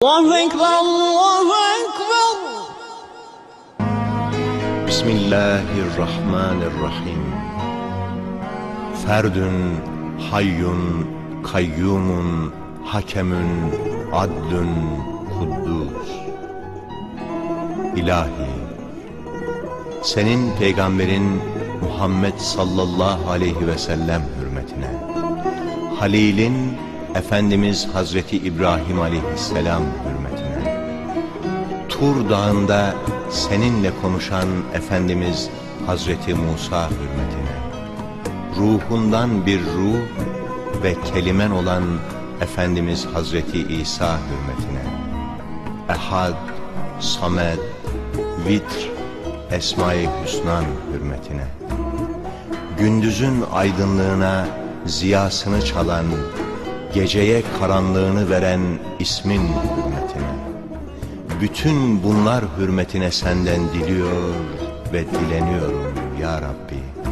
Allahu Ekber, Allahu Ekber. Bismillahirrahmanirrahim. Ferdün, hayyun, kayyumun, hakemün, adlün, kuddus. İlahi, senin peygamberin Muhammed sallallahu aleyhi ve sellem hürmetine, Halil'in Efendimiz Hazreti İbrahim aleyhisselam hürmetine, Tur dağında seninle konuşan Efendimiz Hazreti Musa hürmetine, ruhundan bir ruh ve kelimen olan Efendimiz Hazreti İsa hürmetine, Ehad, Samed, Vitr, Esma-i Hüsnan hürmetine, gündüzün aydınlığına ziyasını çalan, geceye karanlığını veren ismin hürmetine, bütün bunlar hürmetine senden diliyor ve dileniyorum ya Rabbi.